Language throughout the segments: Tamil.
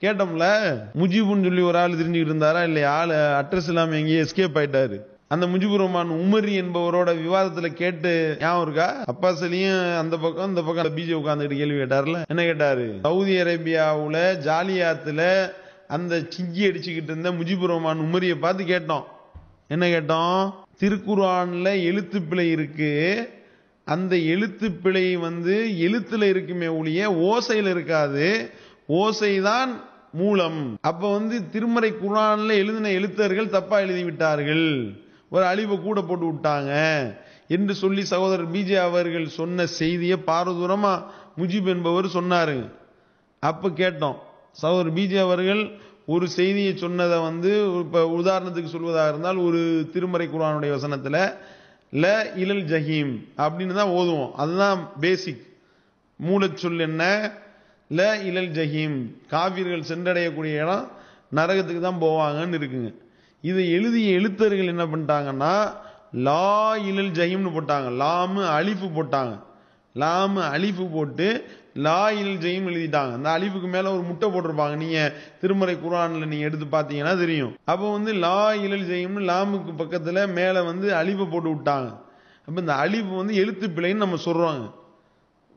கேட்டோம்ல முஜிபுன்னு சொல்லி ஒரு ஆள் தெரிஞ்சுக்கிட்டு இருந்தாரா இல்லையா? ஆள் அட்ரஸ் இல்லாமல் எங்கேயே எஸ்கேப் ஆயிட்டாரு. அந்த முஜிபுர் ரஹ்மான் உமரி என்பவரோட விவாதத்துல கேட்டு ஞாபகம் இருக்கா? அப்பாஸ் அலியும் அந்த பக்கம் இந்த பக்கம் பிஜே உட்காந்துட்டு கேள்வி கேட்டார்ல. என்ன கேட்டாரு? சவுதி அரேபியாவுல ஜாலியாத்துல அந்த சிங்கி அடிச்சுக்கிட்டு இருந்த முஜிபுர் ரஹ்மான் உமரியை பார்த்து கேட்டோம். என்ன கேட்டோம்? திருக்குர்ஆன்ல எழுத்து பிழை இருக்கு. அந்த எழுத்து பிழை வந்து எழுத்துல இருக்குமே ஒழிய ஓசையில் இருக்காது. ஓசைதான் மூலம். அப்ப வந்து திருமறை குரான்ல எழுதின எழுத்தர்கள் தப்பா எழுதி விட்டார்கள் ஒரு அழிவை கூட போட்டு விட்டாங்க. என்று சொல்லி சகோதரர் பிஜே அவர்கள் சொன்ன செய்தியை பாரதூரமா முஜிப் என்பவர் சொன்னாரு. அப்ப கேட்டோம். சகோதரர் பிஜே அவர்கள் ஒரு செய்தியை சொன்னதை வந்து இப்ப உதாரணத்துக்கு சொல்வதாக இருந்தால் ஒரு திருமறை குரானுடைய வசனத்துல ல இலல் ஜஹீம் அப்படின்னு தான் ஓதுவோம். அதுதான் பேசிக் மூலச்சொல் என்ன? ல இலல் ஜஹீம். காவிர்கள் சென்றடையக்கூடிய இடம் நரகத்துக்கு தான் போவாங்கன்னு இருக்குங்க. இதை எழுதிய எழுத்தர்கள் என்ன பண்ணிட்டாங்கன்னா லா இலல் ஜஹீம்னு போட்டாங்க. லாமு அழிப்பு போட்டாங்க. லாமு அழிப்பு போட்டு லா இல் ஜெயும் எழுதிட்டாங்க. அந்த அழிப்புக்கு மேல ஒரு முட்டை போட்டிருப்பாங்க. நீங்க திருமறை குரான்ல நீங்க எடுத்து பார்த்தீங்கன்னா தெரியும். அப்போ வந்து லா இலல் ஜெயம்னு லாமுக்கு பக்கத்துல மேல வந்து அலிஃபை போட்டு விட்டாங்க. அப்ப இந்த அழிப்பு வந்து எழுத்து பிழைன்னு நம்ம சொல்றாங்க.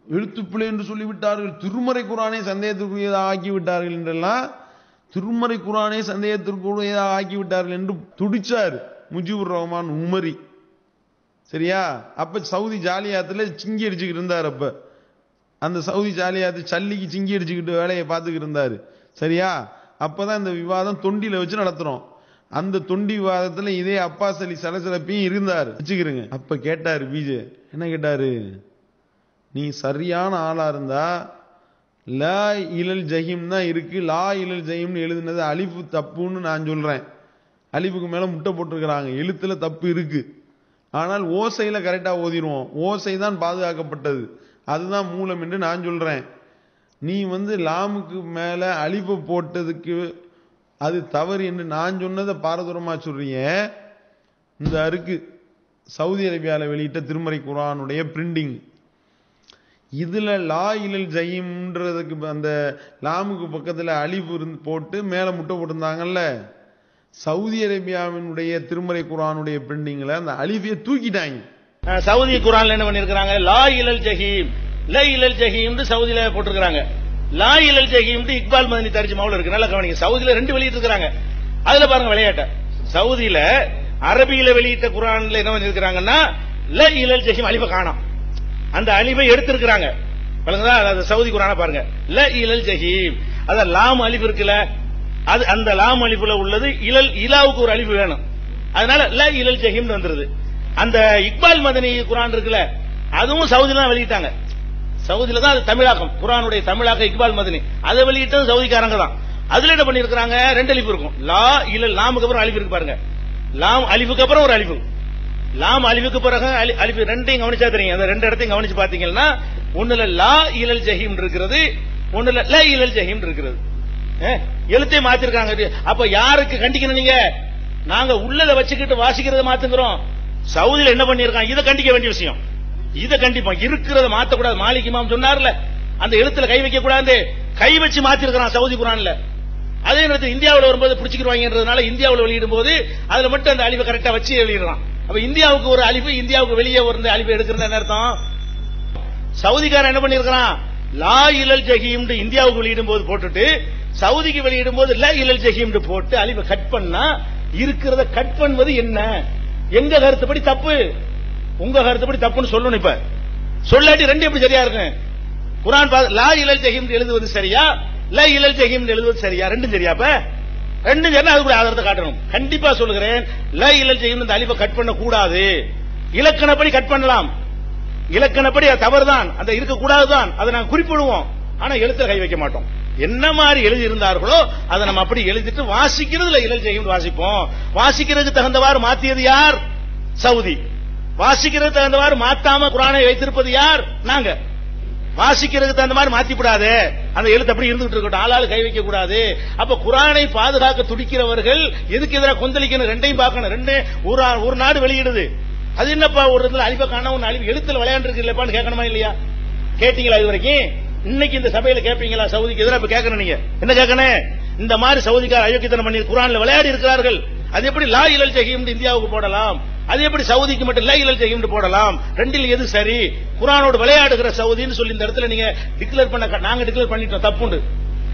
எழுத்து என்று சொல்லிவிட்டார்கள். திருமறை குரானை சந்தேகத்திற்குரியதாக ஆக்கி விட்டார்கள் என்றெல்லாம் திருமறை குரானை சந்தேகத்திற்குரியதாக ஆக்கி விட்டார்கள் என்று துடிச்சார் முஜிபுர் ரஹ்மான் உமரி சரியா? அப்ப சவுதி ஜாலியாத்துல சிங்கி அடிச்சுக்கிட்டு இருந்தார் அப்ப. அந்த சவுதி ஜாலியாத்து சல்லிக்கு சிங்கி அடிச்சுக்கிட்டு வேலையை பார்த்துக்கிட்டு இருந்தார். சரியா? அப்பதான் இந்த விவாதம் தொண்டியில வச்சு நடத்துறோம். அந்த தொண்டி விவாதத்துல இதே அப்பாஸ் அலி சலசலப்பையும் இருந்தார். வச்சுக்கிறேங்க அப்ப கேட்டாரு பிஜே என்ன கேட்டாரு? நீ சரியான ஆளாக இருந்தா லா இழல் ஜஹிம் தான் இருக்குது லா இழல் ஜஹிம்னு எழுதுனது அலிஃபு தப்புன்னு நான் சொல்கிறேன் அலிஃபுக்கு மேலே முட்டை போட்டிருக்கிறாங்க. எழுத்தில் தப்பு இருக்குது ஆனால் ஓசையில் கரெக்டாக ஓதிடுவோம். ஓசை தான் பாதுகாக்கப்பட்டது. அதுதான் மூலம் என்று நான் சொல்கிறேன் நீ வந்து லாமுக்கு மேலே அழிப்பு போட்டதுக்கு அது தவறு என்று நான் சொன்னதை பாரதூரமாக சொல்கிறீங்க இந்த அருக்கு சவுதி அரேபியாவில் வெளியிட்ட திருமறை குரானுடைய பிரிண்டிங் இதில் லா இலல் ஜெயிம்ன்றதுக்கு அந்த லாமுக்கு பக்கத்தில் அழிவு இருந்து போட்டு மேலே முட்டை போட்டிருந்தாங்கல்ல? சவுதி அரேபியாவினுடைய திருமறை குரானுடைய பெண்டிங்கில் அந்த அழிவியை தூக்கிட்டாங்க. சவுதி குரான்ல என்ன பண்ணிருக்கிறாங்க? லா இலல் ஜஹீம். ல இலல் ஜஹீம் சவுதியில போட்டிருக்காங்க லா இலல் ஜஹீம் இக்பால் மதனி தர்ஜுமாவுல இருக்கு. நல்லா கவனிங்க. சவுதியில ரெண்டு வெளியிட்டு இருக்கிறாங்க அதுல பாருங்க விளையாட்ட. சவுதியில அரபியில வெளியிட்ட குரான்ல என்ன பண்ணிருக்காங்கன்னா ல இலல் ஜஹீம் அழிவை காணாம். அந்த அழிவை எடுத்திருக்கிறாங்க. அது சவுதி குரான பாருங்க. ல இலல் ஜஹீம். அத லாம் அலிஃப் இருக்குல்ல? அது அந்த லாம் அலிஃபுல உள்ளது இலல் இலாவுக்கு ஒரு அழிவு வேணும். அதனால ல இலல் ஜஹீம் வந்துருது. அந்த இக்பால் மதனி குரான் இருக்குல்ல அதுவும் சவுதியில தான் வெளியிட்டாங்க. சவுதியில தான் அது தமிழாக்கம். குரானுடைய தமிழாக்க இக்பால் மதனி. அதை வெளியிட்டது சவுதிக்காரங்க தான். அதுல என்ன பண்ணிருக்காங்க ரெண்டு அழிப்பு இருக்கும். லா இல்ல லாமுக்கு அப்புறம் அழிப்பு இருக்கு பாருங்க. லாம் அலிஃபுக்கு அப்புறம் ஒரு அழிப்பு லாம் அழிவுக்கு பிறகு அழிவு ரெண்டையும் கவனிச்சா தெரியும். அந்த ரெண்டு இடத்தையும் கவனிச்சு பாத்தீங்கன்னா ஒண்ணுல லா இலல் ஜஹீம் இருக்கிறது ஒண்ணுல ல இலல் ஜஹீம் இருக்கிறது. அஹ், எழுத்தை மாத்திருக்காங்க. அப்ப யாருக்கு கண்டிக்கணும் நீங்க? நாங்க உள்ளத வச்சுக்கிட்டு வாசிக்கிறத மாத்துக்கிறோம் சவுதியில என்ன பண்ணிருக்காங்க? இதை கண்டிக்க வேண்டிய விஷயம். இதை கண்டிப்போம். இருக்கிறத மாத்தக்கூடாது. மாலிக் இமாம் சொன்னார்ல அந்த எழுத்துல கை வைக்க கூடாது கை வச்சு மாத்திருக்கிறான் சவுதி குரான்ல அதே நேரத்தில் இந்தியாவில் வரும்போது பிடிச்சிக்கிறவாங்கன்றதுனால இந்தியாவில் வெளியிடும் போது அதுல மட்டும் அந்த அழிவை கரெக்டா வச்சு எழுதிடுறான். அப்ப இந்தியாவுக்கு ஒரு அழிவு இந்தியாவுக்கு வெளியே ஒரு அழிவு எடுக்கிறது என்ன அர்த்தம்? சவுதிக்காரன் என்ன பண்ணிருக்கிறான் லா இலல் ஜஹீம் இந்தியாவுக்கு வெளியிடும் போது போட்டுட்டு சவுதிக்கு வெளியிடும் போது ல இலல் ஜஹீம் போட்டு அழிவை கட் பண்ணா இருக்கிறத கட் பண்ணுவது என்ன? எங்க கருத்துப்படி தப்பு? உங்க கருத்துப்படி தப்புன்னு சொல்லணும் இப்ப. சொல்லாட்டி ரெண்டு எப்படி சரியா இருக்கு குரான் லா இலல் ஜஹீம் எழுதுவது சரியா? ல இலல் ஜஹீம் எழுதுவது சரியா? ரெண்டும் சரியா அப்ப ரெண்டும் சரியா அதுக்கு ஆதாரத்தை காட்டணும். கண்டிப்பா சொல்லுகிறேன். ல இலல் ஜஹீம் இந்த அழிவை கட் பண்ண கூடாது. இலக்கணப்படி கட் பண்ணலாம். இலக்கணப்படி அது தவறுதான். அந்த இருக்கக்கூடாதுதான். அதை நாங்க குறிப்பிடுவோம். ஆனா எழுத்துல கை வைக்க மாட்டோம். என்ன மாதிரி எழுதி இருந்தார்களோ அதை நம்ம அப்படி எழுதிட்டு வாசிக்கிறதுல இழல் செய்யும் வாசிப்போம். வாசிக்கிறதுக்கு தகுந்தவாறு மாத்தியது யார்? சவுதி. வாசிக்கிறதுக்கு தகுந்தவாறு மாத்தாம குரானை வைத்திருப்பது யார்? நாங்க. வாசிக்கிறதுக்கு தகுந்த மாதிரி மாத்தி கூடாது அந்த எழுத்து அப்படி இருந்துட்டு இருக்கட்டும். ஆளாள் கை வைக்க கூடாது அப்ப குரானை பாதுகாக்க துடிக்கிறவர்கள் எதுக்கு எதிராக கொந்தளிக்கணும்? ரெண்டையும் பார்க்கணும். ரெண்டு ஒரு ஒரு நாடு வெளியிடுது. அது என்னப்பா ஒரு இடத்துல அழிப்பை காண ஒன்று அழிவு எழுத்துல விளையாண்டு இருக்கு இல்லப்பான்னு கேட்கணுமா இல்லையா? கேட்டீங்களா இது வரைக்கும் இன்னைக்கு இந்த சபையில கேட்பீங்களா? சவுதிக்கு எதிராக இப்ப கேட்கணும் நீங்க. என்ன கேட்கணும்? இந்த மாதிரி சவுதிக்கார அயோக்கியத்தனம் பண்ணி குரான்ல விளையாடி இருக்கிறார்கள். அது எப்படி லா இழல் ஜஹீம் இந்தியாவுக்கு போடலாம்? அது எப்படி சவுதிக்கு மட்டும் லைலல் இலல் போடலாம்? ரெண்டில் எது சரி? குரானோடு விளையாடுகிற சவுதின்னு சொல்லி இந்த இடத்துல நீங்க டிக்ளேர் பண்ண நாங்க டிக்ளேர் பண்ணிட்டோம் தப்புண்டு.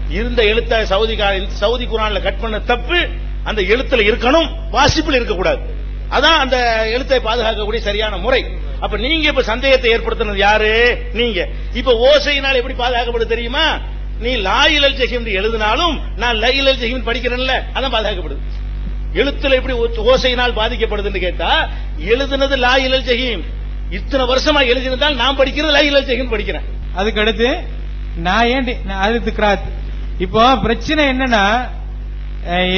இருந்த எழுத்த சவுதி சவுதி குரான்ல கட் பண்ண தப்பு அந்த எழுத்துல இருக்கணும் வாசிப்பில் இருக்கக்கூடாது. அதான் அந்த எழுத்தை பாதுகாக்கக்கூடிய சரியான முறை. அப்ப நீங்க இப்ப சந்தேகத்தை ஏற்படுத்தினது யாரு? நீங்க. இப்ப ஓசையினால் எப்படி பாதுகாக்கப்படுது தெரியுமா? நீ லாயிலல் ஜெஹிம் எழுதினாலும் நான் லைலல் ஜெஹிம் படிக்கிறேன்ல அதான் பாதுகாக்கப்படுது. எழுத்துல எப்படி ஓசையினால் பாதிக்கப்படுதுன்னு கேட்டா எழுதுனது லா இலல் ஜெஹிம். இத்தனை வருஷமா எழுதியிருந்தால் நான் படிக்கிறது லாயிலல் ஜெஹிம் படிக்கிறேன். அதுக்கு அடுத்து நான் ஏன் டி- நான் அது கிராத். இப்போ பிரச்சனை என்னன்னா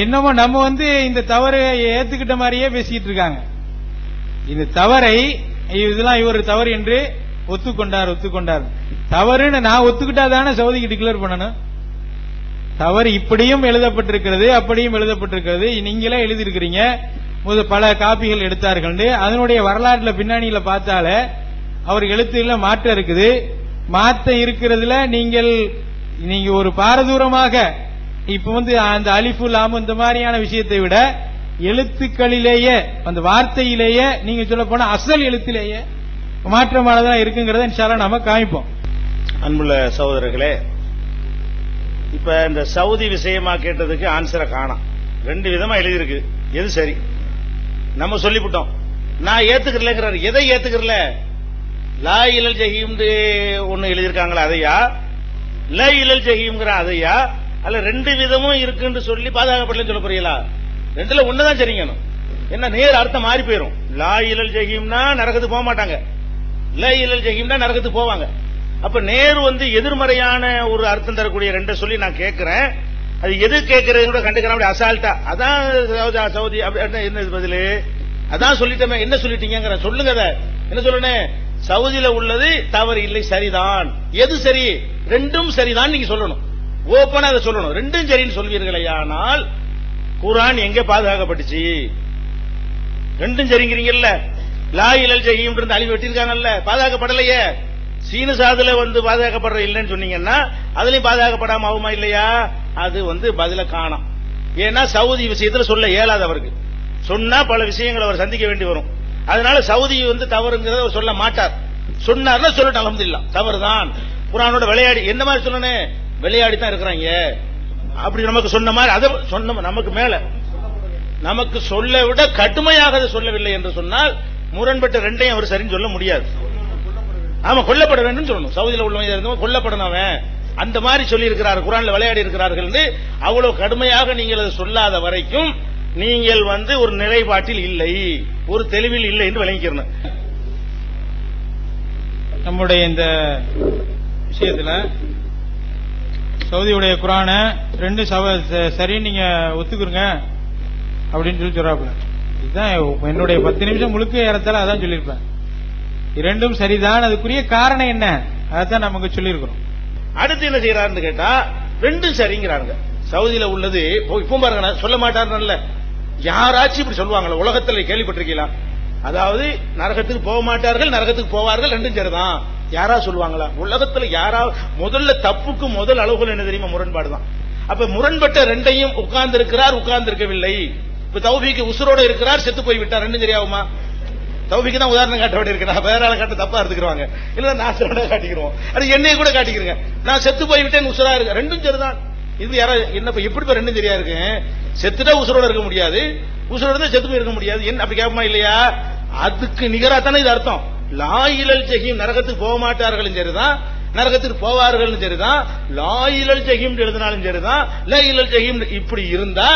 என்னமோ நம்ம வந்து இந்த தவறு ஏத்துக்கிட்ட மாதிரியே பேசிக்கிட்டு இருக்காங்க. இந்த தவறை இதெல்லாம் இவர் தவறு என்று ஒத்துக்கொண்டார் ஒத்துக்கொண்டார். தவறுன்னு நான் ஒத்துக்கிட்டா தானே சவுதிக்கு டிக்ளேர் பண்ணணும்? தவறு இப்படியும் எழுதப்பட்டிருக்கிறது அப்படியும் எழுதப்பட்டிருக்கிறது. நீங்களே எழுதியிருக்கிறீங்க. பல காப்பிகள் எடுத்தார்கள் அதனுடைய வரலாற்றுல பின்னணியில பார்த்தாலே அவர் எழுத்துல மாற்றம் இருக்குது. மாற்ற இருக்கிறதுல நீங்கள் நீங்க ஒரு பாரதூரமாக இப்ப வந்து அந்த அலிஃபு லாமு இந்த மாதிரியான விஷயத்தை விட எழுத்துக்களிலேயே அந்த வார்த்தையிலேயே நீங்க சொல்ல போனா அசல் எழுத்திலேயே மாற்றமானதான் இருக்குங்கிறத இன்ஷால்லா நாம காமிப்போம். அன்புள்ள சகோதரர்களே இப்ப இந்த சவுதி விஷயமா கேட்டதுக்கு ஆன்சரை காணும். ரெண்டு விதமா எழுதியிருக்கு. எது சரி? நம்ம சொல்லிவிட்டோம் நான் ஏத்துக்கிறலங்கிறாரு எதை ஏத்துக்கிறல லா இலல் ஜஹீம் ஒண்ணு எழுதியிருக்காங்களா அதையா? ல இலல் ஜஹீம்ங்கிற அதையா? அல்ல ரெண்டு விதமும் இருக்குன்னு சொல்லி பாதுகாக்கப்படலன்னு சொல்ல போறீங்களா? ரெண்டுல ஒண்ணுதான் சரிங்கணும். என்ன நேர் அர்த்தம் மாறி போயிரும். லா இலல் ஜஹீம்னா நரகத்து போக மாட்டாங்க. ல இலல் ஜஹீம்னா நரகத்து போவாங்க. அப்ப நேரு வந்து எதிர்மறையான ஒரு அர்த்தம் தரக்கூடிய ரெண்டை சொல்லி நான் கேட்கிறேன் அது எது கேட்கறது கூட கண்டுக்கிறான். அப்படி அசால்ட்டா. அதான் சவுதி சவுதி என்ன பதில்? அதான் சொல்லிட்டமே என்ன சொல்லிட்டீங்கிற சொல்லுங்க என்ன சொல்லணும் சவுதியில உள்ளது தவறு இல்லை சரிதான். எது சரி? ரெண்டும் சரிதான் நீங்க சொல்லணும். ஓப்பனா அதை சொல்லணும். ரெண்டும் சரின்னு சொல்வீர்களே ஆனால் குரான் எங்க பாதுகாக்கப்பட்டுச்சு? ரெண்டும் சரிங்கிறீங்கல்ல? லா இலல் ஜெய்யும் இருந்து அழிவு வெட்டியிருக்காங்கல்ல? பாதுகாக்கப்படலையே. சீன சாதுல வந்து பாதுகாக்கப்படுற இல்லைன்னு சொன்னீங்கன்னா அதுலயும் பாதுகாக்கப்படாம ஆகுமா இல்லையா? அது வந்து பதில காணும். ஏன்னா சவுதி விஷயத்துல சொல்ல இயலாது அவருக்கு. சொன்னா பல விஷயங்களை அவர் சந்திக்க வேண்டி வரும். அதனால சவுதி வந்து தவறுங்கிறத அவர் சொல்ல மாட்டார். சொன்னார்னா சொல்லட்டும் அலமதுல்லா தவறுதான். குரானோட விளையாடி என்ன மாதிரி சொல்லணும் விளையாடி தான் இருக்கிறாங்க. அப்படி நமக்கு சொன்ன மாதிரி அதை சொன்ன நமக்கு மேல. நமக்கு சொல்ல விட கடுமையாக சொல்லவில்லை என்று சொன்னால் முரண்பட்ட ரெண்டையும் அவர் சரின்னு சொல்ல முடியாது. ஆமா கொல்லப்பட வேண்டும் சொல்லணும். சவுதியில உள்ளவங்க இருந்தவங்க கொல்லப்படணும் அவன். அந்த மாதிரி சொல்லி இருக்கிறார் குரான்ல விளையாடி இருக்கிறார்கள் அவ்வளவு கடுமையாக நீங்கள் அதை சொல்லாத வரைக்கும் நீங்கள் வந்து ஒரு நிலைப்பாட்டில் இல்லை. ஒரு தெளிவில் இல்லை என்று விளங்கிக்கிறணும். நம்முடைய இந்த விஷயத்துல சவுதியுடைய குரான ரெண்டு சவ சரி நீங்க ஒத்துக்குறங்க அப்படின்னு சொல்லி சொல்றாப்புல. இதுதான் என்னுடைய பத்து நிமிஷம் முழுக்க ஏறத்தால அதான் சொல்லியிருப்பேன். இரண்டும் சரிதான். அதுக்குரிய காரணம் என்ன? அதான் நமக்கு சொல்லியிருக்கிறோம். அடுத்து என்ன செய்யறாருன்னு கேட்டா ரெண்டும் சரிங்கிறாங்க சவுதியில உள்ளது இப்போ பாருங்க நான் சொல்ல மாட்டாருன்னு யாராச்சும் இப்படி சொல்லுவாங்களா உலகத்தில் கேள்விப்பட்டிருக்கீங்களா? அதாவது நரகத்துக்கு போக மாட்டார்கள் நரகத்துக்கு போவார்கள் ரெண்டும் சரிதான். யாரா சொல்லுவாங்களா? உலகத்துல யாரா முதல்ல தப்புக்கு முதல் அளவுகள் என்ன தெரியுமா? முரண்பாடு தான் அப்ப முரண்பட்ட ரெண்டையும் உட்கார்ந்து இருக்கிறார் உட்கார்ந்து இருக்கவில்லை இப்ப தௌபிக்கு உசுரோட இருக்கிறார் செத்து போய் விட்டார் ரெண்டும் சரியாகுமா? தௌபிக்கு தான் உதாரணம் காட்ட வேண்டி இருக்கு நான் வேற ஆள் காட்ட தப்பா எடுத்துக்கிறவாங்க இல்ல நான் சொல்ல காட்டிக்கிறோம் அது என்னைய கூட காட்டிக்கிறங்க நான் செத்து போய்விட்டேன் உசுரா இருக்கு. ரெண்டும் சரிதான். இது யாரா என்ன எப்படி ரெண்டும் சரியா இருக்கு? செத்துட்டா உசுரோட இருக்க முடியாது. உசுரோட இருந்தா செத்து போய் இருக்க முடியாது. என்ன அப்படி கேட்பமா இல்லையா? அதுக்கு நிகரா தானே இது அர்த்தம். லாயிலல் ஜெஹீம் நரகத்துக்கு போக மாட்டார்களும் சரிதான். நரகத்துக்கு போவார்கள் சரிதான். லாயிலல் ஜெஹீம் எழுதினாலும் சரிதான். லாயிலல் ஜெஹீம் இப்படி இருந்தா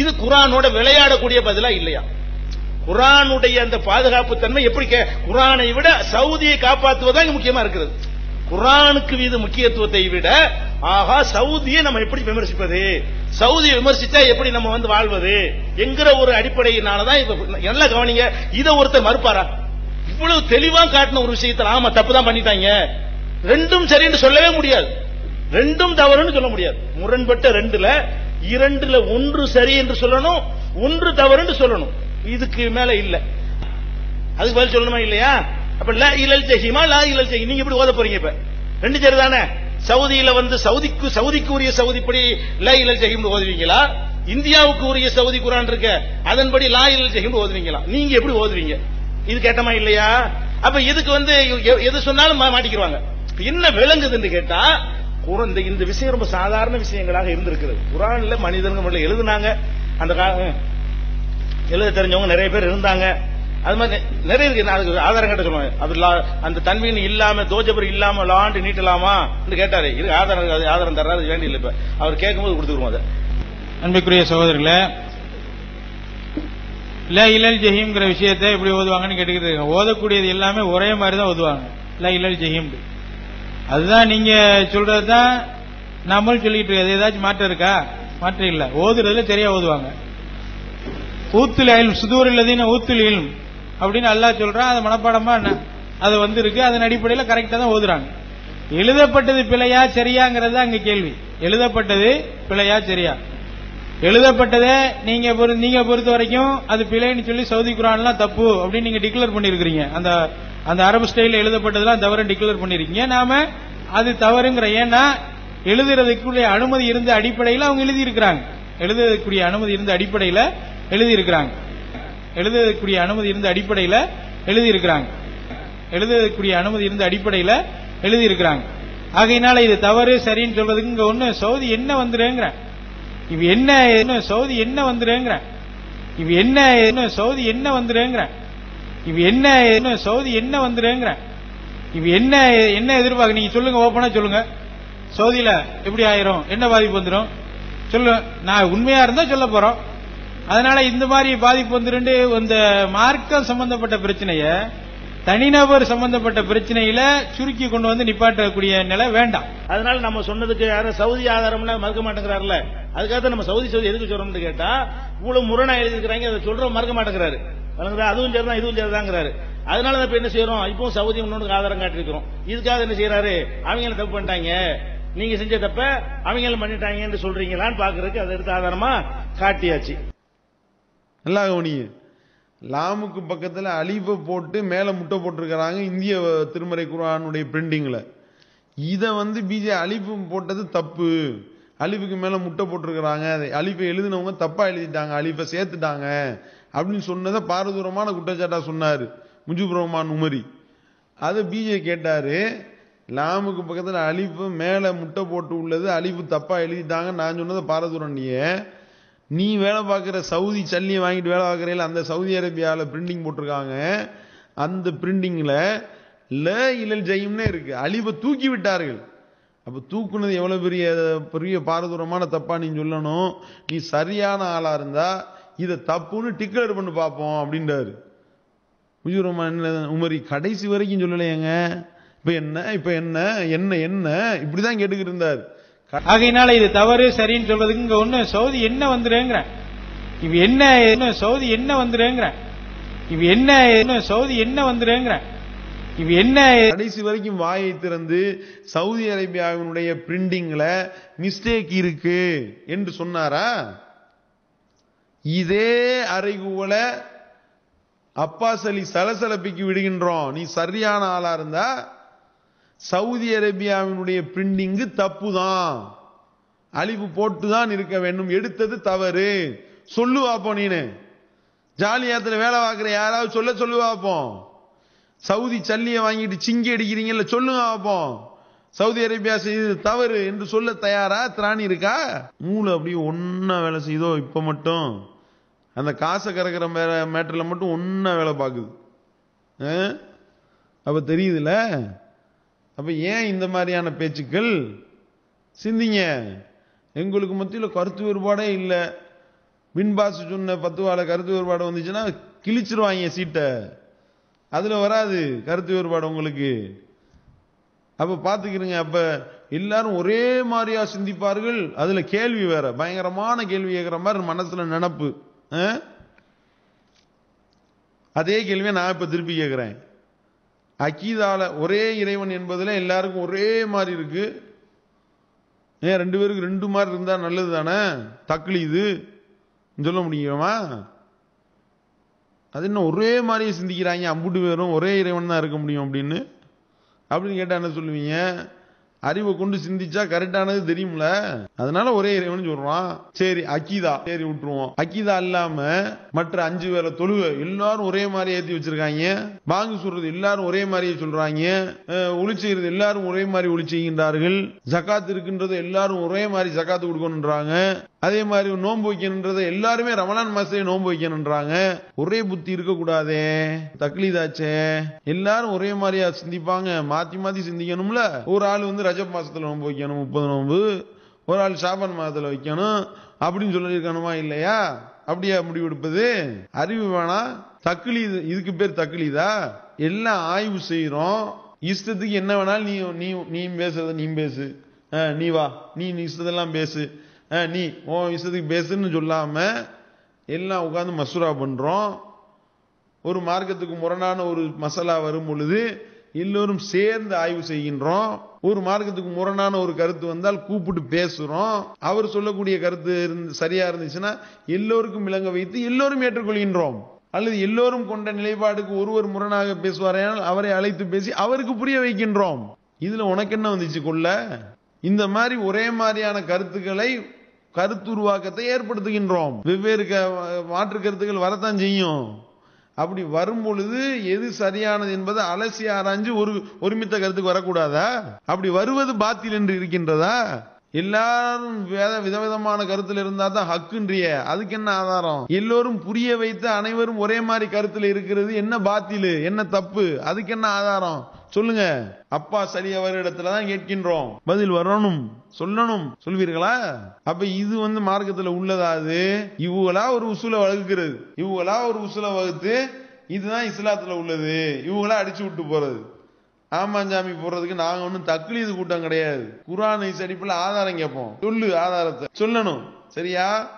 இது குரானோட விளையாடக்கூடிய பதிலா இல்லையா? குரானுடைய அந்த பாதுகாப்பு தன்மை எப்படி கே- குரானை விட சவுதியை காப்பாற்றுவதாக முக்கியமா இருக்கிறது. குரானுக்கு மீது முக்கியத்துவத்தை விட ஆகா சவுதியை நம்ம எப்படி விமர்சிப்பது? சவுதியை விமர்சிச்சா எப்படி நம்ம வந்து வாழ்வது? என்கிற ஒரு அடிப்படையினாலதான் இப்ப நல்லா கவனிங்க. இதை ஒருத்தர் மறுப்பாரா? இவ்வளவு தெளிவா காட்டின ஒரு விஷயத்த ஆமா தப்பு தான் பண்ணிட்டாங்க. ரெண்டும் சரின்னு சொல்லவே முடியாது. ரெண்டும் தவறுன்னு சொல்ல முடியாது. முரண்பட்ட ரெண்டுல இரண்டுல ஒன்று சரி என்று சொல்லணும் ஒன்று தவறுன்னு சொல்லணும். இதுக்கு மேல இல்ல. அதுக்கு பதில் சொல்லணுமா இல்லையா? அப்ப லா இலல் ஜஹீமா லா இலல் ஜஹீம் நீங்க எப்படி ஓத போறீங்க இப்ப? ரெண்டு சரி தானே? சவுதியில வந்து சவுதிக்கு சவுதிக்கு உரிய சவுதிப்படி லா இலல் ஜஹீம் ஓதுவீங்களா? இந்தியாவுக்கு உரிய சவுதி குரான் இருக்க அதன்படி லா இலல் ஜஹீம் ஓதுவீங்களா? நீங்க எப்படி ஓதுவீங்க? இது கேட்டமா இல்லையா? அப்ப இதுக்கு வந்து எது சொன்னாலும் மாட்டிக்கிறாங்க என்ன விளங்குதுன்னு கேட்டா குரான் இந்த இந்த விஷயம் ரொம்ப சாதாரண விஷயங்களாக இருந்திருக்கிறது. குரான்ல மனிதர்கள் எழுதுனாங்க. அந்த எழுத தெரிஞ்சவங்க நிறைய பேர் இருந்தாங்க. அது மாதிரி நிறைய இருக்கு நான் அதுக்கு ஆதாரம் கேட்ட சொல்லுவாங்க. அது அந்த தன்வீன் இல்லாம தோஜபர் இல்லாம லாண்டு நீட்டலாமா? கேட்டாரு. இது ஆதாரம் அது ஆதாரம் தர்றாரு அது வேண்டிய இப்ப. அவர் கேட்கும்போது கொடுத்துருவோம் அதை. அன்புக்குரிய சகோதரர்களே ல இலல் ஜெஹீம்ங்கிற விஷயத்தை எப்படி ஓதுவாங்கன்னு கேட்டுக்கிட்டு இருக்காங்க. ஓதக்கூடியது எல்லாமே ஒரே மாதிரி தான் ஓதுவாங்க. ல இலல் ஜஹீம் அதுதான் நீங்க சொல்றதுதான் நம்மளும் சொல்லிட்டு இருக்கு ஏதாச்சும் மாற்றம் இருக்கா? மாற்றம் இல்ல. ஓதுறதுல சரியா ஓதுவாங்க. ஊத்துல இல்ம் சுதூர் இல்லதீன ஊத்துல் இல்ம். அப்படின்னு அல்லாஹ் சொல்றான் அது மனப்பாடமா என்ன? அது வந்து இருக்கு அதன் அடிப்படையில கரெக்டா தான் ஓதுறாங்க. எழுதப்பட்டது பிழையா சரியாங்கிறது தான் அங்க கேள்வி. எழுதப்பட்டது பிழையா சரியா? எழுதப்பட்டதே நீங்க பொறு- நீங்க பொறுத்த வரைக்கும் அது பிழைன்னு சொல்லி சவுதி குரான்லாம் தப்பு அப்படின்னு நீங்க டிக்ளேர் பண்ணிருக்கீங்க அந்த அந்த அரபு ஸ்டைல எழுதப்பட்டதெல்லாம் தவறு டிக்ளேர் பண்ணிருக்கீங்க நாம அது தவறுங்கிற ஏன்னா எழுதுறதுக்குரிய அனுமதி இருந்த அடிப்படையில் அவங்க எழுதி இருக்கிறாங்க எழுதுறதுக்குரிய அனுமதி இருந்த அடிப்படையில் எழுதியிருக்கிறாங்க. எழுதக்கூடிய அனுமதி இருந்த அடிப்படையில் எழுதியிருக்கிறாங்க. எழுதக்கூடிய அனுமதி இருந்த அடிப்படையில் எழுதியிருக்கிறாங்க. ஆகையினால இது தவறு சரின்னு சொல்றதுக்கு இங்க ஒண்ணு சவுதி என்ன வந்துருங்கிற. இவ என்ன என்ன சவுதி என்ன வந்துருங்கிற. இவ என்ன என்ன சவுதி என்ன வந்துருங்கிற. இவ என்ன என்ன சவுதி என்ன வந்துருங்கிற. இவ என்ன என்ன எதிர்பார்க்க நீங்க சொல்லுங்க ஓப்பனா சொல்லுங்க. சவுதியில எப்படி ஆயிரும்? என்ன பாதிப்பு வந்துடும் சொல்லு நான் உண்மையா இருந்தா சொல்ல போறோம். அதனால இந்த மாதிரி பாதிப்பு வந்துருண்டு. இந்த மார்க்கம் சம்பந்தப்பட்ட பிரச்சனைய தனிநபர் சம்பந்தப்பட்ட பிரச்சனையில சுருக்கி கொண்டு வந்து நிப்பாட்டக்கூடிய நிலை வேண்டாம். அதனால நம்ம சொன்னதுக்கு யாரும் சவுதி ஆதாரம்னா மறுக்க மாட்டேங்கிறாருல அதுக்காக தான் நம்ம சவுதி சவுதி எதுக்கு சொல்றோம்னு கேட்டா இவ்வளவு முரணா எழுதிருக்கிறாங்க அதை சொல்றோம் மறுக்க மாட்டேங்கிறாரு. அதுவும் சரிதான் இதுவும் சரிதாங்கிறாரு. அதனால இப்ப என்ன செய்யறோம்? இப்போ சவுதி இன்னொன்று ஆதாரம் காட்டிருக்கிறோம் இதுக்காக என்ன செய்யறாரு? அவங்கள தப்பு பண்ணிட்டாங்க. நீங்க செஞ்ச தப்ப அவங்களும் பண்ணிட்டாங்கன்னு சொல்றீங்களான்னு பாக்குறதுக்கு அதை எடுத்து ஆதாரமா காட்டியாச்சு. நல்லா கவனிங்க. லாமுக்கு பக்கத்தில் அலிஃபை போட்டு மேலே முட்டை போட்டிருக்கிறாங்க இந்திய திருமறை குரானுடைய பிரிண்டிங்கில் இதை வந்து பிஜே அலிஃபு போட்டது தப்பு. அலிஃபுக்கு மேலே முட்டை போட்டிருக்கிறாங்க. அழிப்பை அலிஃபை எழுதினவங்க தப்பாக எழுதிட்டாங்க. அலிஃபை சேர்த்துட்டாங்க. அப்படின்னு சொன்னதை பாரதூரமான குற்றச்சாட்டாக சொன்னார். முஜிபுர் ரஹ்மான் உமரி. அதை பிஜே கேட்டார் லாமுக்கு பக்கத்தில் அலிஃபு மேலே முட்டை போட்டு உள்ளது அலிஃபு தப்பாக எழுதிட்டாங்க நான் சொன்னதை பாரதூரண்டியே நீ வேலை பார்க்குற சவுதி சல்லியை வாங்கிட்டு வேலை பார்க்குறையில் அந்த சவுதி அரேபியாவில் பிரிண்டிங் போட்டிருக்காங்க. அந்த பிரிண்டிங்கில் ல இழல் ஜெயம்னே இருக்குது அழிவை தூக்கி விட்டார்கள். அப்போ தூக்குனது எவ்வளோ பெரிய பெரிய பாரதூரமான தப்பாக நீ சொல்லணும். நீ சரியான ஆளாக இருந்தால் இதை தப்புன்னு டிக்ளேர் பண்ணி பார்ப்போம் அப்படின்றாரு. முஜிபுர் உமரி கடைசி வரைக்கும் சொல்லலையேங்க. இப்போ என்ன இப்போ என்ன என்ன என்ன? இப்படி தான் கேட்டுக்கிட்டு இருந்தார். ஆகையினால இது தவறு சரின்னு சொல்றதுக்கு இங்க ஒண்ணு சவுதி என்ன வந்துருங்கிறேன் இவ என்ன சவுதி என்ன வந்துருங்கிறேன் இவ என்ன சவுதி என்ன வந்துருங்கிறேன் இவ என்ன கடைசி வரைக்கும் வாயை திறந்து சவுதி அரேபியாவினுடைய பிரிண்டிங்ல மிஸ்டேக் இருக்கு என்று சொன்னாரா? இதே அறைகூவல அப்பாஸ் அலி சலசலப்பிக்கு விடுகின்றோம். நீ சரியான ஆளா இருந்தா சவுதி அரேபியாவினுடைய பிரிண்டிங்கு தப்பு தான் அழிவு போட்டு தான் இருக்க வேண்டும். எடுத்தது தவறு. சொல்லுவாப்போம் நீனு. ஜாலியாத்துல வேலை பார்க்குற யாராவது சொல்ல சொல்லுவாப்போம் சவுதி சல்லியை வாங்கிட்டு சிங்கி அடிக்கிறீங்கல்ல சொல்லுங்க பார்ப்போம் சவுதி அரேபியா செய்தது தவறு என்று சொல்ல தயாரா? திராணி இருக்கா? மூளை அப்படியே ஒன்னா வேலை செய்தோ இப்போ மட்டும். அந்த காசை கறக்கிற மேட்டரில் மட்டும் ஒன்றா வேலை பார்க்குது. ஆ? தெரியுதுல்ல? அப்போ ஏன் இந்த மாதிரியான பேச்சுக்கள்? சிந்திங்க. எங்களுக்கு மத்தியில் கருத்து வேறுபாடே இல்லை. பின்பாஸ் சொன்ன பத்துவால கருத்து வேறுபாடு வந்துச்சுன்னா கிழிச்சிருவாங்க சீட்டை. அதில் வராது கருத்து வேறுபாடு உங்களுக்கு. அப்போ பாத்துக்கிறீங்க அப்போ எல்லாரும் ஒரே மாதிரியா சிந்திப்பார்கள்? அதில் கேள்வி வேற. பயங்கரமான கேள்வி கேட்குற மாதிரி மனசில் நினப்பு. ஆ? அதே கேள்வியை நான் இப்போ திருப்பி கேட்குறேன் அக்கீதால ஒரே இறைவன் என்பதில் எல்லாருக்கும் ஒரே மாதிரி இருக்கு. ஏன் ரெண்டு பேருக்கு ரெண்டு மாதிரி இருந்தால் நல்லது தானே? தக்லி இது சொல்ல முடியுமா? அது என்ன ஒரே மாதிரியே சிந்திக்கிறாங்க அம்புட்டு பேரும் ஒரே இறைவன் தான் இருக்க முடியும் அப்படின்னு. அப்படின்னு கேட்டால் என்ன சொல்லுவீங்க? அறிவை கொண்டு சிந்திச்சா கரெக்டானது தெரியும்ல? அதனால ஒரே இறைவன் சொல்றான் சரி அக்கீதா சரி விட்டுருவோம். அக்கீதா இல்லாம மற்ற அஞ்சு வேலை தொழுகை. எல்லாரும் ஒரே மாதிரி ஏத்தி வச்சிருக்காங்க. பாங்கு சொல்றது எல்லாரும் ஒரே மாதிரியே சொல்றாங்க. ஒளிச்சுகிறது ஒளி செய்யறது எல்லாரும் ஒரே மாதிரி ஒளிச்சுகின்றார்கள். ஜக்காத் இருக்கின்றது எல்லாரும் ஒரே மாதிரி ஜக்காத்து கொடுக்கணுன்றாங்க. அதே மாதிரி நோன்பு வைக்கணுன்றதை எல்லாருமே ரமலான் மாசத்துல நோன்பு வைக்கணுன்றாங்க ஒரே புத்தி இருக்கக்கூடாதே. தக்லீதாச்சே. எல்லாரும் ஒரே மாதிரியா சிந்திப்பாங்க. மாத்தி மாத்தி சிந்திக்கணும்ல. ஒரு ஆள் வந்து ரஜப் மாசத்துல நோன்பு வைக்கணும் முப்பது நோன்பு. ஒரு ஆள் ஷாபன் மாதத்தில் வைக்கணும். அப்படின்னு சொல்லியிருக்கணுமா இல்லையா? அப்படியா முடிவெடுப்பது? அறிவு வேணாம் தக்லீது இதுக்கு பேர் தக்லீதா? எல்லாம் ஆய்வு செய்கிறோம் இஷ்டத்துக்கு என்ன வேணாலும் நீ நீ நீ பேசுறத நீ பேசு. நீ வா. நீ நீ இஷ்டத்தெல்லாம் பேசு. நீ உன் இஷ்டத்துக்கு பேசுன்னு சொல்லாமல் எல்லாம் உட்காந்து மசூரா பண்ணுறோம் ஒரு மார்க்கத்துக்கு முரணான ஒரு மசாலா வரும் பொழுது எல்லோரும் சேர்ந்து ஆய்வு செய்கின்றோம். ஒரு மார்க்கத்துக்கு முரணான ஒரு கருத்து வந்தால் கூப்பிட்டு பேசுகிறோம் அவர் சொல்லக்கூடிய கருத்து இருந்து- சரியா இருந்துச்சுன்னா எல்லோருக்கும் விளங்க வைத்து எல்லோரும் ஏற்றுக்கொள்கின்றோம். அல்லது எல்லோரும் கொண்ட நிலைப்பாடுக்கு ஒருவர் முரணாக பேசுவாரையானால் அவரை அழைத்து பேசி அவருக்கு புரிய வைக்கின்றோம். இதுல உனக்கு என்ன வந்துச்சு கொள்ள? இந்த மாதிரி ஒரே மாதிரியான கருத்துக்களை கருத்துருவாக்கத்தை ஏற்படுத்துகின்றோம். வெவ்வேறு க- மாற்று கருத்துக்கள் வரத்தான் செய்யும். அப்படி வரும் பொழுது எது சரியானது என்பதை அலசி ஆராய்ஞ்சு ஒரு ஒருமித்த கருத்துக்கு வரக்கூடாதா? அப்படி வருவது பாத்தில் என்று இருக்கின்றதா? எல்லாரும் வேத விதவிதமான கருத்துல இருந்தா தான் ஹக்குன்றிய. அதுக்கு என்ன ஆதாரம்? எல்லோரும் புரிய வைத்து அனைவரும் ஒரே மாதிரி கருத்துல இருக்கிறது என்ன பாத்திலு? என்ன தப்பு? அதுக்கு என்ன ஆதாரம்? சொல்லுங்க. அப்பா சரி அவரிடத்துல தான் கேட்கின்றோம். பதில் வரணும் சொல்லணும். சொல்வீர்களா? அப்ப இது வந்து மார்க்கத்துல உள்ளதா அது? இவங்களா ஒரு உசூலை வகுக்கிறது. இவங்களா ஒரு உசூலை வகுத்து இதுதான் இஸ்லாத்துல உள்ளது. இவங்களா அடிச்சு விட்டு போறது. ஆமாஞ்சாமி போடுறதுக்கு நாங்க ஒண்ணும் தக்லீது கூட்டம் கிடையாது. குரான் இஸ் ஆதாரம் கேட்போம். சொல்லு ஆதாரத்தை. சொல்லணும். சரியா?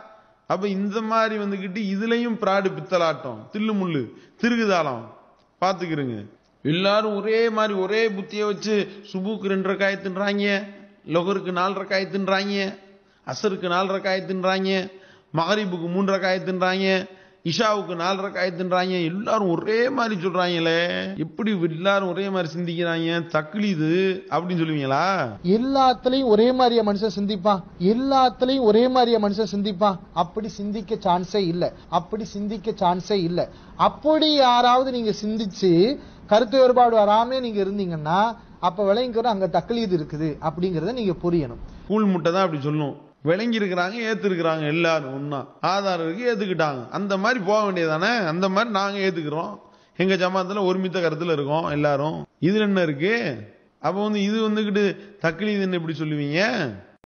அப்ப இந்த மாதிரி வந்துகிட்டு இதுலயும் பிராடு பித்தலாட்டம். தில்லு முள்ளு. திருகுதாளம் பாத்துக்கிறங்க எல்லாரும் ஒரே மாதிரி ஒரே புத்தியை வச்சு சுபுக்கு ரெண்டு ரக்காயத்துன்றாங்க லொகருக்கு நாலு ரக்காயத்துன்றாங்க அசருக்கு நாலு ரக்காயத்துன்றாங்க மகரிபுக்கு மூன்று ரக்காயத்துன்றாங்க இஷாவுக்கு நாலு ரக்காயத்துன்றாங்க எல்லாரும் ஒரே மாதிரி சொல்றாங்களே. எப்படி எல்லாரும் ஒரே மாதிரி சிந்திக்கிறாங்க? தக்லீது அப்படின்னு சொல்லுவீங்களா? எல்லாத்துலயும் ஒரே மாதிரியா மனுஷன் சிந்திப்பான். எல்லாத்துலயும் ஒரே மாதிரியா மனுஷன் சிந்திப்பான். அப்படி சிந்திக்க சான்ஸே இல்ல. அப்படி சிந்திக்க சான்ஸே இல்ல. அப்படி யாராவது நீங்க சிந்திச்சு கருத்து வேறுபாடு வராம நீங்க இருந்தீங்கன்னா அப்ப விளைங்கிற அங்க தக்லீது இருக்குது அப்படிங்கறத நீங்க புரியணும். கூழ் முட்டை தான் அப்படி சொல்லும். விளங்கி இருக்கிறாங்க ஏற்றுருக்குறாங்க எல்லாரும் ஒன்றா ஆதாரம் இருக்குது ஏற்றுக்கிட்டாங்க அந்த மாதிரி போக வேண்டியதானே அந்த மாதிரி நாங்கள் ஏற்றுக்கிறோம் எங்கள் ஜமாத்தில் ஒருமித்த கருத்தில் இருக்கோம் எல்லாரும். இதில் என்ன இருக்குது அப்போ வந்து இது வந்துக்கிட்டு தக்லீதுன்னு எப்படி சொல்லுவீங்க?